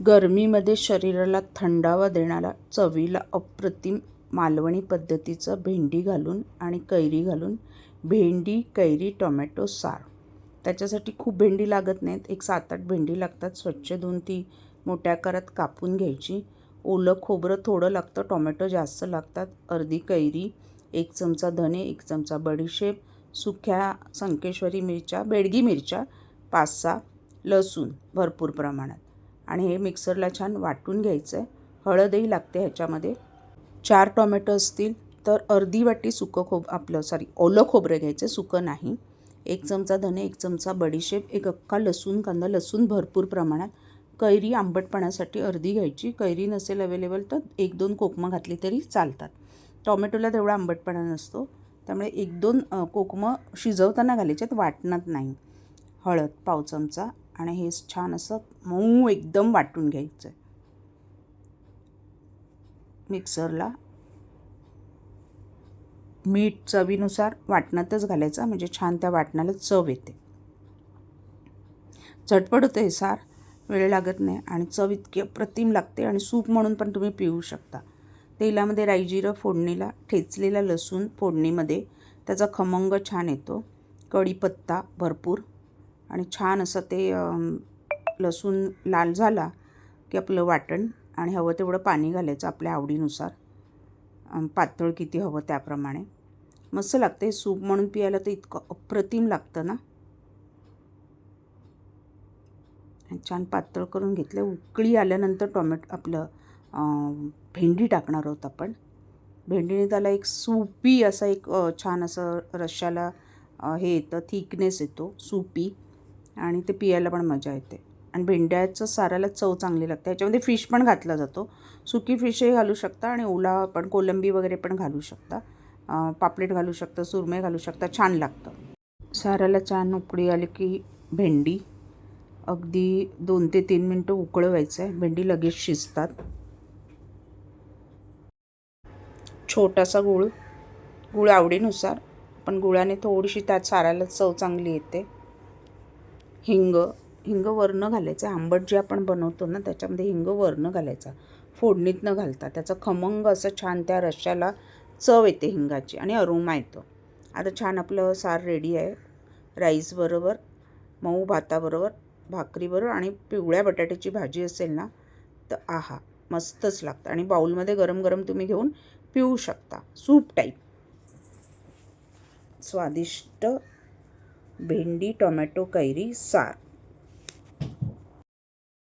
गरमीमध्ये शरीराला थंडावा देणारा चवीला अप्रतिम मालवणी पद्धतीचं भेंडी घालून आणि कैरी घालून भेंडी कैरी टोमॅटो सार. त्याच्यासाठी खूप भेंडी लागत नाहीत. एक सात आठ भेंडी लागतात. स्वच्छ धुवून ती मोठ्या आकारात कापून घ्यायची. ओलं खोबरं थोडं लागतं. टोमॅटो जास्त लागतात. अर्धी कैरी एक चमचा धने एक चमचा बडीशेप सुक्या संकेश्वरी मिरच्या बेडगी मिरच्या पाच सहा लसूण भरपूर प्रमाणात. आणि हे मिक्सरला छान वाटून घ्यायचं आहे हळदही लागते ह्याच्यामध्ये. चार टोमॅटो असतील तर अर्धी वाटी सुकं खोब आपलं सॉरी ओलं खोबरं घ्यायचं सुकं नाही. एक चमचा धने एक चमचा बडीशेप एक अख्खा लसूण कांदा लसूण भरपूर प्रमाणात. कैरी आंबटपणासाठी अर्धी घ्यायची. कैरी नसेल अवेलेबल तर एक दोन कोकमं घातली तरी चालतात. टोमॅटोला तेवढा आंबटपणा नसतो. त्यामुळे एक दोन कोकमं शिजवताना घालायच्यात वाटणार नाही. हळद पाव चमचा. आणि हे छान असं मऊ एकदम वाटून घ्यायचं मिक्सरला मीठ चवीनुसार वाटणातच घालायचं म्हणजे छान त्या वाटणाला चव येते. झटपट होतं हे सार वेळ लागत नाही आणि चव इतकी अप्रतिम लागते आणि सूप म्हणून पण तुम्ही पिऊ शकता. तेलामध्ये राई जिरं फोडणीला ठेचलेला लसूण फोडणीमध्ये त्याचा खमंग छान येतो. कढीपत्ता भरपूर. आणि छान असं ते लसूण लाल झाला की आपलं वाटण आणि हवं तेवढं पाणी घालायचं आपल्या आवडीनुसार. पातळ किती हवं त्याप्रमाणे. मस्त लागतं हे सूप म्हणून पियाला तर इतकं अप्रतिम लागतं ना. छान पातळ करून घेतलं. उकळी आल्यानंतर टोमॅटो आपलं भेंडी टाकणार आहोत आपण. भेंडीने त्याला एक सूपी असा एक छान असं रश्याला हे येतं थिकनेस येतो सूपी. आणि ते पियाला पण मजा येते. आणि भेंड्याचं साराला चव चांगली लागते. याच्यामध्ये फिश पण घातला जातो. सुकी फिशही घालू शकता आणि ओला पण कोलंबी वगैरे पण घालू शकता. पापलेट घालू शकता सुरमे घालू शकता छान लागतं. साराला छान उकळी आली की भेंडी. अगदी दोन ते तीन मिनटं उकळवायचं आहे. भेंडी लगेच शिजतात. छोटासा गूळ गूळ आवडीनुसार. पण गुळाने थोडीशी त्यात साराला चव चांगली येते. हिंग हिंग वरनं घालायचं. आंबट जे आपण बनवतो ना त्याच्यामध्ये हिंग वरनं घालायचा. फोडणीत न घालता. त्याचं खमंग असं छान त्या रश्श्याला चव येते हिंगाची आणि अरुमा येतो. आता छान आपलं सार रेडी आहे. राईसबरोबर मऊ भाताबरोबर भाकरीबरोबर आणि पिवळ्या बटाट्याची भाजी असेल ना तर आहा मस्तच लागतं. आणि बाऊलमध्ये गरम गरम तुम्ही घेऊन पिऊ शकता. सूप टाईप स्वादिष्ट भेंडी टोमॅटो कैरी सार